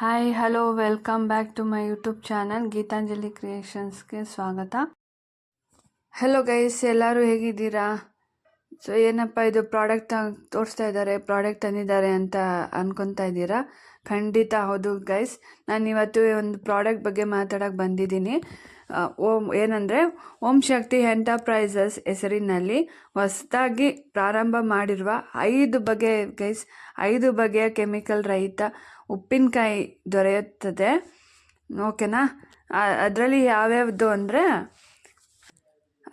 Hi hello welcome back to my YouTube channel Geetanjali ಕ್ರಿಯೇಷನ್ಸ್ಗೆ ಸ್ವಾಗತ. Hello guys ಎಲ್ಲರೂ ಹೇಗಿದ್ದೀರಾ? So ಏನಪ್ಪ ಇದು ಪ್ರಾಡಕ್ಟ್ ತೋರಿಸ್ತಾ ಇದ್ದಾರೆ ಪ್ರಾಡಕ್ಟ್ ತಂದಿದ್ದಾರೆ ಅಂತ ಅನ್ಕೊತಾ ಇದ್ದೀರಾ? ಖಂಡಿತ ಹೌದು ಗೈಸ್ ನಾನು ಇವತ್ತು ಒಂದು ಪ್ರಾಡಕ್ಟ್ ಬಗ್ಗೆ ಮಾತಾಡೋಕ್ಕೆ ಬಂದಿದ್ದೀನಿ. ಓಂ, ಏನಂದರೆ, ಓಂ ಶಕ್ತಿ ಎಂಟರ್ಪ್ರೈಸಸ್ ಹೆಸರಿನಲ್ಲಿ ಹೊಸದಾಗಿ ಪ್ರಾರಂಭ ಮಾಡಿರುವ ಐದು ಬಗೆಯ ಗೈಸ್ ಐದು ಬಗೆಯ ಕೆಮಿಕಲ್ ರಹಿತ ಉಪ್ಪಿನಕಾಯಿ ದೊರೆಯುತ್ತದೆ. ಓಕೆನಾ? ಅದರಲ್ಲಿ ಯಾವ್ಯಾವುದು ಅಂದರೆ,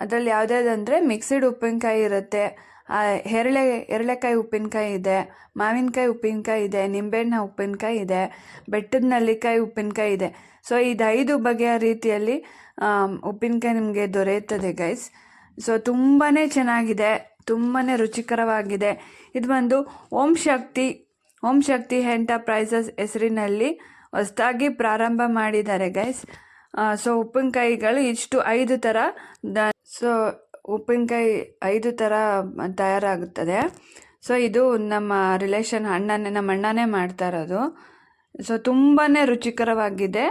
ಅದರಲ್ಲಿ ಯಾವುದ್ಯಾವುದಂದರೆ ಮಿಕ್ಸಿಡ್ ಉಪ್ಪಿನಕಾಯಿ ಇರುತ್ತೆ. ಹೆರಳೆ ಎರಳೆಕಾಯಿ ಉಪ್ಪಿನಕಾಯಿ ಇದೆ, ಮಾವಿನಕಾಯಿ ಉಪ್ಪಿನಕಾಯಿ ಇದೆ, ನಿಂಬೆಹಣ್ಣ ಉಪ್ಪಿನಕಾಯಿ ಇದೆ, ಬೆಟ್ಟದ ನಲ್ಲಿಕಾಯಿ ಉಪ್ಪಿನಕಾಯಿ ಇದೆ. ಸೊ ಇದು ಐದು ಬಗೆಯ ರೀತಿಯಲ್ಲಿ ಉಪ್ಪಿನಕಾಯಿ ನಿಮಗೆ ದೊರೆಯುತ್ತದೆ ಗೈಸ್ ಸೊ ತುಂಬಾ ಚೆನ್ನಾಗಿದೆ ತುಂಬಾ ರುಚಿಕರವಾಗಿದೆ. ಇದು ಬಂದು ಓಂ ಶಕ್ತಿ ಓಂ ಶಕ್ತಿ ಎಂಟರ್ಪ್ರೈಸಸ್ ಹೆಸರಿನಲ್ಲಿ ಹೊಸದಾಗಿ ಪ್ರಾರಂಭ ಮಾಡಿದ್ದಾರೆ ಗೈಸ್ ಸೊ ಉಪ್ಪಿನಕಾಯಿಗಳು ಇಷ್ಟು ಐದು ಥರ ದ ಸೊ ಉಪ್ಪಿನಕಾಯಿ ಐದು ಥರ ತಯಾರಾಗುತ್ತದೆ. ಸೊ ಇದು ನಮ್ಮ ರಿಲೇಷನ್ ಅಣ್ಣನೇ, ನಮ್ಮ ಅಣ್ಣನೇ ಮಾಡ್ತಾ ಇರೋದು. ಸೊ ತುಂಬಾ ರುಚಿಕರವಾಗಿದೆ.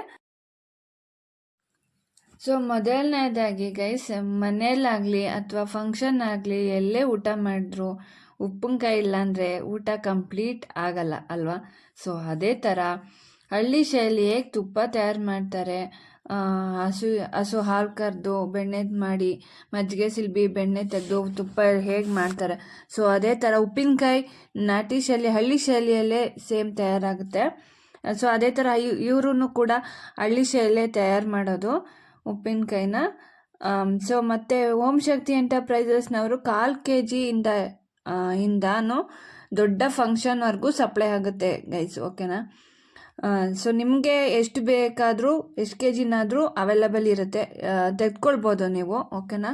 ಸೊ ಮೊದಲನೇದಾಗಿ ಗೈಸ್ ಮನೇಲಾಗಲಿ ಅಥವಾ ಫಂಕ್ಷನ್ ಆಗಲಿ ಎಲ್ಲೇ ಊಟ ಮಾಡಿದ್ರು ಉಪ್ಪಿನಕಾಯಿ ಇಲ್ಲಾಂದರೆ ಊಟ ಕಂಪ್ಲೀಟ್ ಆಗಲ್ಲ, ಅಲ್ವಾ? ಸೊ ಅದೇ ಥರ ಹಳ್ಳಿ ಶೈಲಿ ಹೇಗೆ ತುಪ್ಪ ತಯಾರು ಮಾಡ್ತಾರೆ ಹಸು ಹಸು ಹಾಲು ಕರೆದು ಬೆಣ್ಣೆ ಮಾಡಿ ಮಜ್ಜಿಗೆ ಸಿಲ್ಬಿ ಬೆಣ್ಣೆ ತೆಗೆದು ತುಪ್ಪ ಹೇಗೆ ಮಾಡ್ತಾರೆ? ಸೊ ಅದೇ ಥರ ಉಪ್ಪಿನಕಾಯಿ ನಾಟಿ ಶೈಲಿ, ಹಳ್ಳಿ ಶೈಲಿಯಲ್ಲೇ ಸೇಮ್ ತಯಾರಾಗುತ್ತೆ. ಸೊ ಅದೇ ಥರ ಇವರು ಕೂಡ ಹಳ್ಳಿ ಶೈಲಿಯಲ್ಲೇ ತಯಾರು ಮಾಡೋದು ಉಪ್ಪಿನಕಾಯಿನ. ಸೊ ಮತ್ತು ಓಂ ಶಕ್ತಿ ಎಂಟರ್ಪ್ರೈಸಸ್ನವರು ಕಾಲು ಕೆ ಜಿಯಿಂದ ಇಂದಾನು ದೊಡ್ಡ ಫಂಕ್ಷನ್ವರೆಗೂ ಸಪ್ಲೈ ಆಗುತ್ತೆ ಗೈಸ್ ಓಕೆನಾ ಸೊ ನಿಮಗೆ ಎಷ್ಟು ಬೇಕಾದರೂ, ಎಷ್ಟು ಕೆ ಜಿನಾದರೂ ಅವೈಲಬಲ್ ಇರುತ್ತೆ. ತೆಗೆದುಕೊಳ್ಬೋದು ನೀವು ಓಕೆನಾ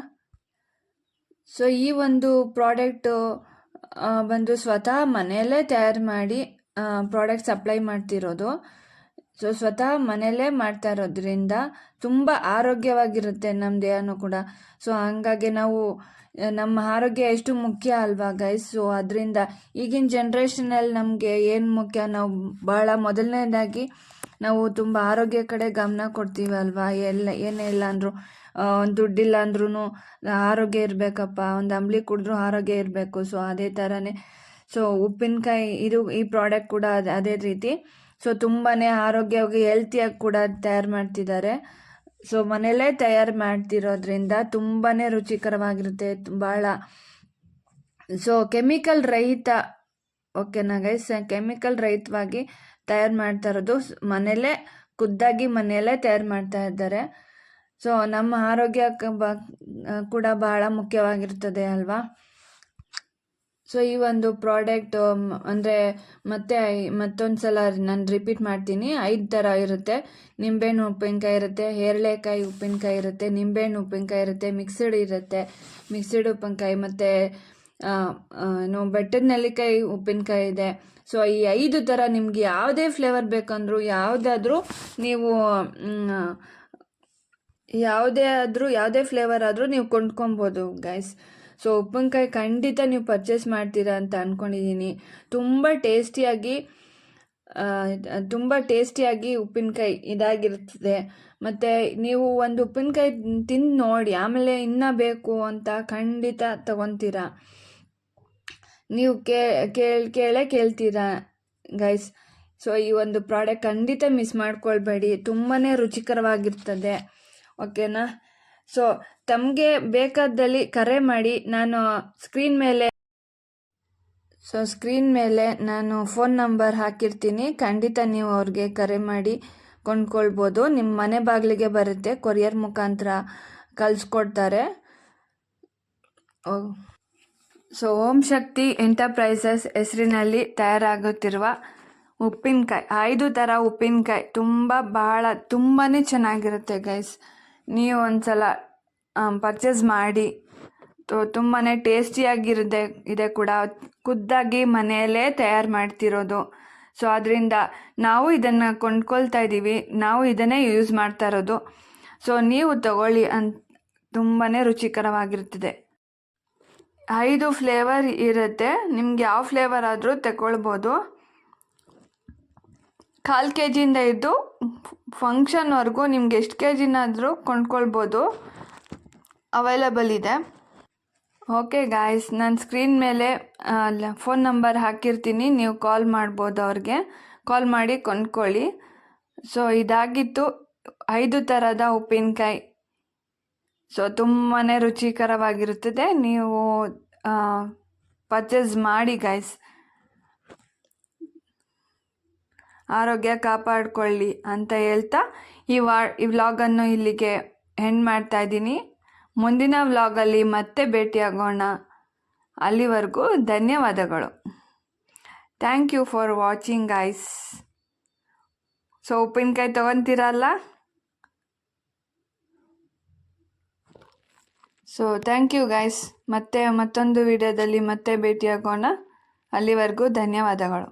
ಸೊ ಈ ಒಂದು ಪ್ರಾಡಕ್ಟು ಬಂದು ಸ್ವತಃ ಮನೆಯಲ್ಲೇ ತಯಾರು ಮಾಡಿ ಪ್ರಾಡಕ್ಟ್ ಸಪ್ಲೈ ಮಾಡ್ತಿರೋದು. ಸೊ ಸ್ವತಃ ಮನೆಯಲ್ಲೇ ಮಾಡ್ತಾ ಇರೋದ್ರಿಂದ ತುಂಬ ಆರೋಗ್ಯವಾಗಿರುತ್ತೆ ನಮ್ಮ ದೇಹನೂ ಕೂಡ. ಸೊ ಹಂಗಾಗಿ ನಾವು ನಮ್ಮ ಆರೋಗ್ಯ ಎಷ್ಟು ಮುಖ್ಯ ಅಲ್ವಾ ಗೈಸ್ ಸೊ ಅದರಿಂದ ಈಗಿನ ಜನ್ರೇಷನಲ್ಲಿ ನಮಗೆ ಏನು ಮುಖ್ಯ? ನಾವು ಭಾಳ ಮೊದಲನೇದಾಗಿ ನಾವು ತುಂಬ ಆರೋಗ್ಯ ಕಡೆ ಗಮನ ಕೊಡ್ತೀವಿ ಅಲ್ವಾ? ಎಲ್ಲ, ಏನೇ ಇಲ್ಲ ಅಂದರೂ ಒಂದು ದುಡ್ಡಿಲ್ಲ ಅಂದ್ರೂ ಆರೋಗ್ಯ ಇರಬೇಕಪ್ಪ. ಒಂದು ಅಂಬ್ಲಿ ಕುಡಿದ್ರೂ ಆರೋಗ್ಯ ಇರಬೇಕು. ಸೊ ಅದೇ ಥರನೇ ಸೊ ಉಪ್ಪಿನಕಾಯಿ ಇದು ಈ ಪ್ರಾಡಕ್ಟ್ ಕೂಡ ಅದ್- ಅದೇ ರೀತಿ. ಸೊ ತುಂಬಾ ಆರೋಗ್ಯವಾಗಿ ಹೆಲ್ತಿಯಾಗಿ ಕೂಡ ತಯಾರು ಮಾಡ್ತಿದ್ದಾರೆ. ಸೊ ಮನೆಯಲ್ಲೇ ತಯಾರು ಮಾಡ್ತಿರೋದ್ರಿಂದ ತುಂಬಾ ರುಚಿಕರವಾಗಿರುತ್ತೆ. ಭಾಳ ಸೊ ಕೆಮಿಕಲ್ ರಹಿತ ಓಕೆನಾ ಗೈಸ್ ಕೆಮಿಕಲ್ ರಹಿತವಾಗಿ ತಯಾರು ಮಾಡ್ತಾ ಇರೋದು. ಮನೆಯಲ್ಲೇ, ಖುದ್ದಾಗಿ ಮನೆಯಲ್ಲೇ ತಯಾರು ಮಾಡ್ತಾ ಇದ್ದಾರೆ. ಸೊ ನಮ್ಮ ಆರೋಗ್ಯ ಕೂಡ ಬಹಳ ಮುಖ್ಯವಾಗಿರ್ತದೆ ಅಲ್ವಾ? ಸೊ ಈ ಒಂದು ಪ್ರಾಡಕ್ಟ್ ಅಂದರೆ ಮತ್ತೆ ಮತ್ತೊಂದು ಸಲ ನಾನು ರಿಪೀಟ್ ಮಾಡ್ತೀನಿ. ಐದು ಥರ ಇರುತ್ತೆ. ನಿಂಬೆಹಣ್ಣು ಉಪ್ಪಿನಕಾಯಿ ಇರುತ್ತೆ ಹೇರಳೆಕಾಯಿ ಉಪ್ಪಿನಕಾಯಿ ಇರುತ್ತೆ, ನಿಂಬೆಹಣ್ಣು ಉಪ್ಪಿನಕಾಯಿ ಇರುತ್ತೆ ಮಿಕ್ಸಡ್ ಇರುತ್ತೆ. ಮಿಕ್ಸಡ್ ಉಪ್ಪಿನಕಾಯಿ ಮತ್ತು ಏನು, ಬೆಟ್ಟದ ನೆಲ್ಲಿಕಾಯಿ ಉಪ್ಪಿನಕಾಯಿ ಇದೆ. ಸೊ ಈ ಐದು ಥರ ನಿಮ್ಗೆ ಯಾವುದೇ ಫ್ಲೇವರ್ ಬೇಕಂದ್ರೂ, ಯಾವುದಾದ್ರೂ ನೀವು ಯಾವುದೇ ಆದರೂ, ಯಾವುದೇ ಫ್ಲೇವರ್ ಆದರೂ ನೀವು ಕೊಂಡ್ಕೊಬೋದು ಗೈಸ್ ಸೊ ಉಪ್ಪಿನಕಾಯಿ ಖಂಡಿತ ನೀವು ಪರ್ಚೇಸ್ ಮಾಡ್ತೀರಾ ಅಂತ ಅಂದ್ಕೊಂಡಿದ್ದೀನಿ ತುಂಬ ಟೇಸ್ಟಿಯಾಗಿ ತುಂಬ ಟೇಸ್ಟಿಯಾಗಿ ಉಪ್ಪಿನಕಾಯಿ ಇದಾಗಿರ್ತದೆ ಮತ್ತು ನೀವು ಒಂದು ಉಪ್ಪಿನಕಾಯಿ ತಿಂದು ನೋಡಿ, ಆಮೇಲೆ ಇನ್ನೂ ಬೇಕು ಅಂತ ಖಂಡಿತ ತಗೊತೀರಾ? ನೀವು ಕೇ, ಕೇಳಿ, ಕೇಳೇ ಕೇಳ್ತೀರಾ ಗೈಸ್ ಸೊ ಈ ಒಂದು ಪ್ರಾಡಕ್ಟ್ ಖಂಡಿತ ಮಿಸ್ ಮಾಡ್ಕೊಳ್ಬೇಡಿ. ತುಂಬಾ ರುಚಿಕರವಾಗಿರ್ತದೆ. ಓಕೆನಾ ಸೊ ತಮಗೆ ಬೇಕಾದಲ್ಲಿ ಕರೆ ಮಾಡಿ, ನಾನು ಸ್ಕ್ರೀನ್ ಮೇಲೆ ಸೊ ಸ್ಕ್ರೀನ್ ಮೇಲೆ ನಾನು ಫೋನ್ ನಂಬರ್ ಹಾಕಿರ್ತೀನಿ. ಖಂಡಿತ ನೀವು ಅವ್ರಿಗೆ ಕರೆ ಮಾಡಿ ಕೊಂಡ್ಕೊಳ್ಬೋದು. ನಿಮ್ಮ ಮನೆ ಬಾಗಿಲಿಗೆ ಬರುತ್ತೆ. ಕೊರಿಯರ್ ಮುಖಾಂತರ ಕಳಿಸ್ಕೊಡ್ತಾರೆ. ಸೊ ಓಂ ಶಕ್ತಿ ಎಂಟರ್ಪ್ರೈಸಸ್ ಹೆಸರಿನಲ್ಲಿ ತಯಾರಾಗುತ್ತಿರುವ ಉಪ್ಪಿನಕಾಯಿ ಐದು ಥರ ಉಪ್ಪಿನಕಾಯಿ. ತುಂಬ ಭಾಳ ತುಂಬಾ ಚೆನ್ನಾಗಿರುತ್ತೆ ಗೈಸ್ ನೀವು ಒಂದ್ಸಲ ಪರ್ಚೇಸ್ ಮಾಡಿ. ತುಂಬಾ ಟೇಸ್ಟಿಯಾಗಿರುತ್ತೆ ಇದೆ ಕೂಡ. ಖುದ್ದಾಗಿ ಮನೆಯಲ್ಲೇ ತಯಾರು ಮಾಡ್ತಿರೋದು. ಸೊ ಅದರಿಂದ ನಾವು ಇದನ್ನು ಕೊಂಡ್ಕೊಳ್ತಾ ಇದ್ದೀವಿ ನಾವು ಇದನ್ನೇ ಯೂಸ್ ಮಾಡ್ತಾ ಇರೋದು. ಸೊ ನೀವು ತಗೊಳ್ಳಿ ಅಂತ ತುಂಬಾ ರುಚಿಕರವಾಗಿರ್ತದೆ ಐದು ಫ್ಲೇವರ್ ಇರುತ್ತೆ. ನಿಮ್ಗೆ ಯಾವ ಫ್ಲೇವರ್ ಆದರೂ ತಗೊಳ್ಬೋದು. ಕಾಲು ಕೆ ಜಿಯಿಂದ ಇದ್ದು ಫಂಕ್ಷನ್ವರೆಗೂ ನಿಮ್ಗೆ ಎಷ್ಟು ಕೆ ಜಿನಾದರೂ ಕೊಂಡ್ಕೊಳ್ಬೋದು. ಅವೈಲಬಲ್ ಇದೆ. ಓಕೆ ಗಾಯ್ಸ್ ನಾನು ಸ್ಕ್ರೀನ್ ಮೇಲೆ ಫೋನ್ ನಂಬರ್ ಹಾಕಿರ್ತೀನಿ. ನೀವು ಕಾಲ್ ಮಾಡ್ಬೋದು ಅವ್ರಿಗೆ. ಕಾಲ್ ಮಾಡಿ ಕೊಂಡ್ಕೊಳ್ಳಿ. ಸೊ ಇದಾಗಿತ್ತು ಐದು ಥರದ ಉಪ್ಪಿನಕಾಯಿ. ಸೊ ತುಂಬಾ ರುಚಿಕರವಾಗಿರುತ್ತದೆ. ನೀವು ಪರ್ಚೇಸ್ ಮಾಡಿ ಗೈಸ್ ಆರೋಗ್ಯ ಕಾಪಾಡಿಕೊಳ್ಳಿ ಅಂತ ಹೇಳ್ತಾ ಈ ವಾ, ಈ ವ್ಲಾಗನ್ನು ಇಲ್ಲಿಗೆ ಎಂಡ್ ಮಾಡ್ತಾ ಇದ್ದೀನಿ. ಮುಂದಿನ ವ್ಲಾಗಲ್ಲಿ ಮತ್ತೆ ಭೇಟಿಯಾಗೋಣ. ಅಲ್ಲಿವರೆಗೂ ಧನ್ಯವಾದಗಳು. Thank you for watching guys so ಉಪ್ಪಿನಕಾಯಿ ತೊಗೊತೀರಲ್ಲ? ಸೊ ಥ್ಯಾಂಕ್ ಯು ಗೈಸ್ ಮತ್ತೆ ಮತ್ತೊಂದು ವಿಡಿಯೋದಲ್ಲಿ ಮತ್ತೆ ಭೇಟಿಯಾಗೋಣ. ಅಲ್ಲಿವರೆಗೂ ಧನ್ಯವಾದಗಳು.